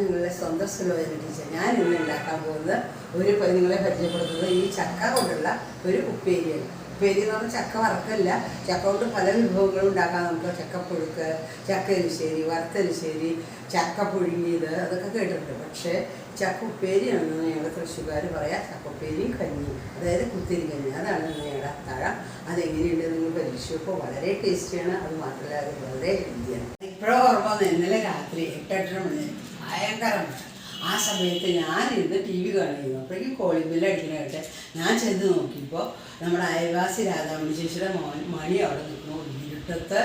നിങ്ങളുടെ സ്വന്തം സുലോചന ടീച്ചർ. ഞാൻ ഇന്ന് ഉണ്ടാക്കാൻ പോകുന്നത് ഒരു നിങ്ങളെ പരിചയപ്പെടുത്തുന്നത് ഈ ചക്ക കൊണ്ടുള്ള ഒരു ഉപ്പേരിയാണ്. ഉപ്പേരി എന്ന് പറഞ്ഞാൽ ചക്ക വറക്കല്ല. ചക്ക കൊണ്ട് പല വിഭവങ്ങളും ഉണ്ടാക്കാൻ നമുക്ക് ചക്കപ്പുഴുക്ക് ചക്ക എരിശ്ശേരി വറുത്തരിശ്ശേരി ചക്ക പുഴുങ്ങിയത് അതൊക്കെ കേട്ടിട്ടുണ്ട്. പക്ഷേ ചക്ക ഉപ്പേരിയാണെന്ന് ഞങ്ങളുടെ തൃശ്ശൂർക്കാർ പറയാം. ചക്കപ്പേരിയും കഞ്ഞി അതായത് കുത്തിരി കഞ്ഞി. അതാണ് ഞങ്ങളുടെ അത്താഴം. അതെങ്ങനെയുണ്ട് നിങ്ങൾ പരീക്ഷിച്ചപ്പോൾ വളരെ ടേസ്റ്റിയാണ്. അത് മാത്രമല്ല അത് വളരെ ഹെൽത്തിയാണ്. ഇപ്പോഴും ഓർമ്മ ഇന്നലെ രാത്രി എട്ടെട്ടര മണി ഭയങ്കര മഴ ആ സമയത്ത് ഞാനിരുന്ന് ടി വി കാണുന്നു അപ്പോഴേക്കും കോളിംഗ് ബില്ല് അടിക്കണായിട്ട് ഞാൻ ചെന്ന് നോക്കിയപ്പോൾ നമ്മുടെ അയൽവാസി രാധാമണി ചേച്ചിയുടെ മോൻ മണി അവിടെ നിൽക്കുന്നു. ഇരുട്ടത്ത്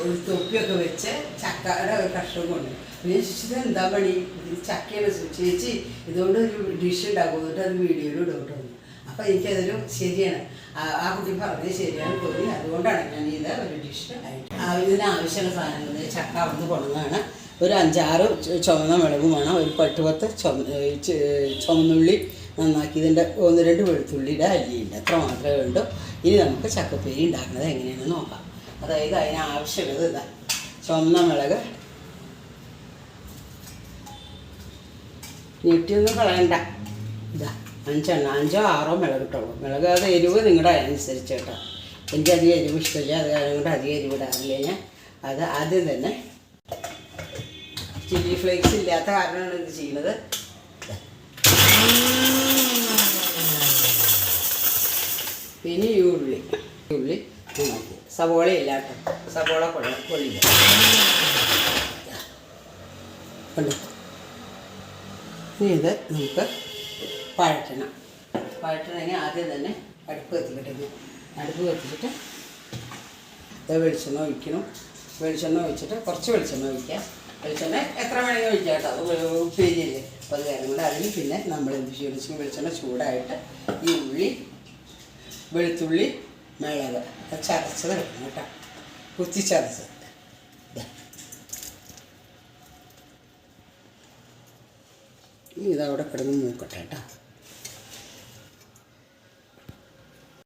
ഒരു തൊപ്പിയൊക്കെ വെച്ച് ചക്കയുടെ ഒരു കഷ്ണം കൊണ്ട്. പിന്നെ ചേച്ചി എന്താ പണി ഇത് ചക്കയാണ് ചേച്ചി ഇതുകൊണ്ട് ഒരു ഡിഷ് ഉണ്ടാക്കും. എന്നിട്ട് അത് വീഡിയോയിൽ ഇടോട്ട് വന്നു അപ്പോൾ എനിക്കതൊരു ശരിയാണ്. ആ- കുട്ടി പറഞ്ഞത് ശരിയാണ് തോന്നി. അതുകൊണ്ടാണ് ഞാൻ ഇത് ഒരു ഡിഷ് ആയിട്ട്. ആ, ഇതിന് ആവശ്യമുള്ള സാധനങ്ങൾ ചക്ക അവിടുന്ന് കൊണ്ടുവന്നതാണ്. ഒരു അഞ്ചാറ് ചുവന്ന മുളകും വേണം. ഒരു പട്ട് പത്ത് ചുവന്നുള്ളി നന്നാക്കി ഇതിന്റെ ഒന്ന് രണ്ട് വെളുത്തുള്ളിയുടെ അല്ലിയുണ്ട് അത്ര മാത്രമേ വേണ്ടൂ. ഇനി നമുക്ക് ചക്കപ്പേരി ഉണ്ടാക്കുന്നത് എങ്ങനെയാണെന്ന് നോക്കാം. അതായത് അതിന് ആവശ്യമുള്ളത് ഇതാ. ചുവന്ന മുളക്. ഞെട്ടിയൊന്നും കളയണ്ട. ഇതാ അഞ്ചെണ്ണം. അഞ്ചോ ആറോ മുളക് ഇട്ടുള്ളൂ മുളക് അത് എരിവ് നിങ്ങളുടെ അനുസരിച്ച് കേട്ടോ. എനിക്ക് അധികം എരിവ് ഇഷ്ടമില്ല. അത് കാരണം കൊണ്ട് അധികം എരിവ് ഇടാറില്ല ഞാൻ. അത് ആദ്യം തന്നെ ചില്ലി ഫ്ലേക്സ് ഇല്ലാത്ത കാരണമാണ് ഇത് ചെയ്യുന്നത്. പിന്നെ ഈ ഉള്ളി. ഉള്ളി സവോള ഇല്ല കേട്ടോ. സവോള കൊള്ള. കൊള്ളില്ല. ഇനി ഇത് നമുക്ക് പഴറ്റണം. പഴറ്റണമെങ്കിൽ ആദ്യം തന്നെ അടുപ്പ് കത്തിക്കട്ടെ ഞാൻ അടുപ്പ് കത്തിച്ചിട്ട് ഇത് വെളിച്ചെണ്ണ ഒഴിക്കണം. വെളിച്ചെണ്ണ ഒഴിച്ചിട്ട് കുറച്ച് വെളിച്ചെണ്ണ ഒഴിക്കുക വെളിച്ചെണ്ണ എത്ര വേണമെങ്കിൽ ഒഴിക്കാം കേട്ടോ. അത് ഉപ്പേരിയല്ലേ. അപ്പോൾ അത് കാര്യം കൊണ്ട് അതിന് പിന്നെ നമ്മൾ എന്ത് ചെയ്യും? വെളിച്ചെണ്ണ ചൂടായിട്ട് ഈ ഉള്ളി വെളുത്തുള്ളി മിളക് അത് ചതച്ചത് വെക്കണം കേട്ടോ. കുത്തി ചതച്ചത് ഇനി ഇതവിടെ കിടന്ന് മൂക്കട്ടെ കേട്ടോ.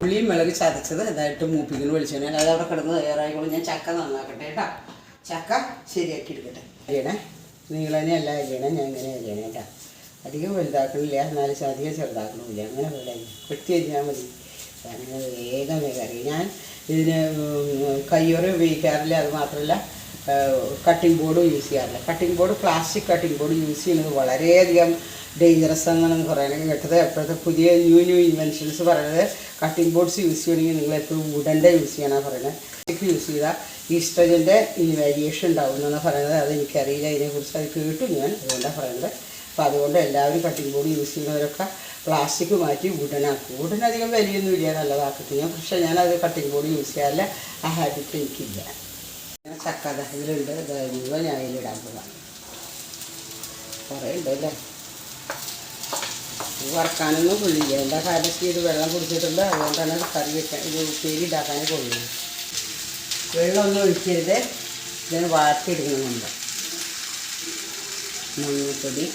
ഉള്ളിയും മിളക് ചതച്ചത് ഇതായിട്ട് മൂപ്പിക്കുന്നു വെളിച്ചെണ്ണ. അതവിടെ കിടന്ന് തയ്യാറായിക്കോളും. ഞാൻ ചക്ക നന്നാക്കട്ടെ കേട്ടോ. ചക്ക ശരിയാക്കി എടുക്കട്ടെ. അരിയണേ? നീളനെ അല്ല അരിയണേ ഞാൻ ഇങ്ങനെ അരിയണേ കേട്ടോ അധികം വലുതാക്കണില്ല എന്നാലും അധികം ചെറുതാക്കണമില്ല അങ്ങനെ പോലെ വെട്ടി അരിഞ്ഞാൽ മതി. അങ്ങനെ വേഗം വേഗം അറിയും ഞാൻ ഇതിന് കയ്യോറ് ഉപയോഗിക്കാറില്ല അത് മാത്രമല്ല കട്ടിംഗ് ബോർഡ് യൂസ് ചെയ്യാറില്ല. Cutting board plastic cutting board use ചെയ്യുന്നത് വളരെയധികം ഡേഞ്ചറസ് എന്നാണ് പറയുന്നത്. കേട്ടത് എപ്പോഴത്തെ പുതിയ ന്യൂ ന്യൂ ഇൻവെൻഷൻസ് പറയുന്നത് കട്ടിംഗ് ബോർഡ്സ് യൂസ് ചെയ്യണമെങ്കിൽ നിങ്ങൾ എപ്പോഴും വുഡന്റെ യൂസ് ചെയ്യാനാണ് പറയുന്നത്. പ്ലാസ്റ്റിക് യൂസ് ചെയ്താൽ ഇനി വേരിയേഷൻ ഉണ്ടാവും എന്നാണ് പറയുന്നത്. അതെനിക്കറിയില്ല. അതിനെക്കുറിച്ച് അത് കേട്ടു ഞാൻ. അതുകൊണ്ടാണ് പറയുന്നത്. അപ്പോൾ അതുകൊണ്ട് എല്ലാവരും കട്ടിംഗ് ബോർഡ് യൂസ് ചെയ്യുന്നവരൊക്കെ പ്ലാസ്റ്റിക് മാറ്റി വുഡനാക്കും വുഡനധികം വലിയൊന്നും ഇല്ല. നല്ലതാക്കത്തില്ല പക്ഷേ ഞാനത് കട്ടിംഗ് ബോർഡ് യൂസ് ചെയ്യാറില്ല. ആ ഹാബിറ്റ് എനിക്കില്ല ഞാൻ ചക്ക ഇതിലുണ്ട് ഇത് ഞാൻ അതിലിടാൻ പോകാം കുറേ ഉണ്ട് അല്ലേ ഇത് വറക്കാനൊന്നും കൊള്ളില്ല. എന്താ കാലത്ത് ഇത് വെള്ളം കുടിച്ചിട്ടുണ്ട്. അതുകൊണ്ടാണ് ഇത് കറി വെക്കാൻ ഇത് ഉപ്പേരി ഉണ്ടാക്കാനേ കൊള്ളുള്ളൂ വെള്ളമൊന്നും ഒഴിക്കരുത്. ഇതിന് വാർത്തിടുന്നുണ്ട്. മഞ്ഞൾപ്പൊടി.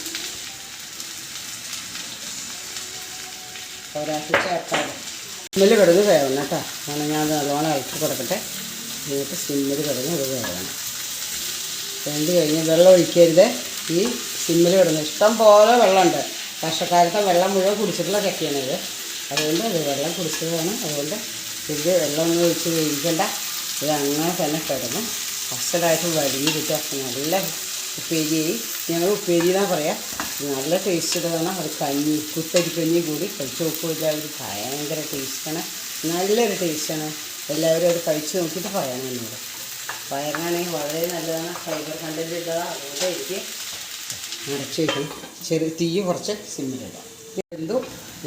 ഒരാൾക്ക് ചേർക്കാതെ. സിമ്മിൽ കിടന്ന് വേവണം കേട്ടോ. കാരണം ഞാൻ നല്ലോണം ഇളക്കി കൊടുക്കട്ടെ. എന്നിട്ട് സിമ്മിൽ കിടന്ന് ഇത് കയറണം വെന്ത് കഴിഞ്ഞ് വെള്ളം ഒഴിക്കരുത്. ഈ സിമ്മിൽ കിടന്ന് ഇഷ്ടം പോലെ വെള്ളമുണ്ട്. വർഷക്കാലത്തെ വെള്ളം മുഴുവൻ കുടിച്ചിട്ടുള്ള കക്കിയാണ് ഇത്. അതുകൊണ്ട് ഇത് വെള്ളം കുടിച്ചതാണ് അതുകൊണ്ട് ഇത് വെള്ളമൊന്നും ഒഴിച്ച് വേവിക്കണ്ട. ഇത് അങ്ങനെ തന്നെ കിടന്ന് ഫസ്റ്റഡായിട്ട് വടിഞ്ഞ് കിട്ടുക നല്ല ഉപ്പേരിയായി ഞങ്ങൾ ഉപ്പേരി എന്നാണ് പറയാം? നല്ല ടേസ്റ്റ് വേണം. അത് കഞ്ഞി കുത്തരിക്കഞ്ഞി കൂടി. കഴിച്ച് നോക്കുമില്ല ഒരു ഭയങ്കര ടേസ്റ്റാണ് നല്ലൊരു ടേസ്റ്റാണ് എല്ലാവരും അത് കഴിച്ച് നോക്കിയിട്ട് പറയണം എന്നോട് വയറിനാണെങ്കിൽ വളരെ നല്ലതാണ്. ഫൈബർ കണ്ടന്റ് ഉള്ളതാണ് അതുകൊണ്ട് എനിക്ക് അടച്ചു ചെറിയ തീ കുറച്ച് സിമ്മിലിടാം എന്തോ?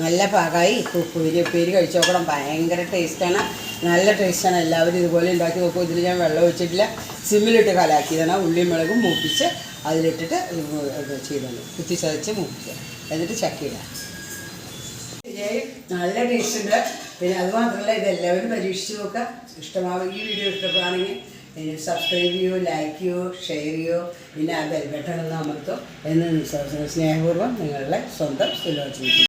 നല്ല പാകമായി. ഉപ്പേരി ഉപ്പേരി കഴിച്ചു നോക്കണം. ഭയങ്കര ടേസ്റ്റാണ്. നല്ല ടേസ്റ്റാണ്. എല്ലാവരും ഇതുപോലെ ഉണ്ടാക്കി നോക്കും. ഇതിൽ ഞാൻ വെള്ളം ഒഴിച്ചിട്ടില്ല. സിമ്മിലിട്ട് കലാക്കിയതാണ്. ഉള്ളിയും മുളകും മൂപ്പിച്ച് അതിലിട്ടിട്ട് ചെയ്തോളൂ. കുത്തി ചതച്ച് മൂപ്പിക്കുക. എന്നിട്ട് ചക്കയിടാം. നല്ല ടേസ്റ്റ് ഉണ്ട്. പിന്നെ അത് ഇതെല്ലാവരും പരീക്ഷിച്ച് നോക്കുക. ഇഷ്ടമാവും ഈ വീഡിയോ ഇഷ്ടപ്പെടുകയാണെങ്കിൽ സബ്സ്ക്രൈബ് ചെയ്യോ ലൈക്ക് ചെയ്യോ ഷെയർ ചെയ്യോ പിന്നെ ആ ബെൽ ബട്ടൺ ഒന്ന് അമർത്തോ എന്ന് സ്നേഹപൂർവം നിങ്ങളുടെ സ്വന്തം സുലോചന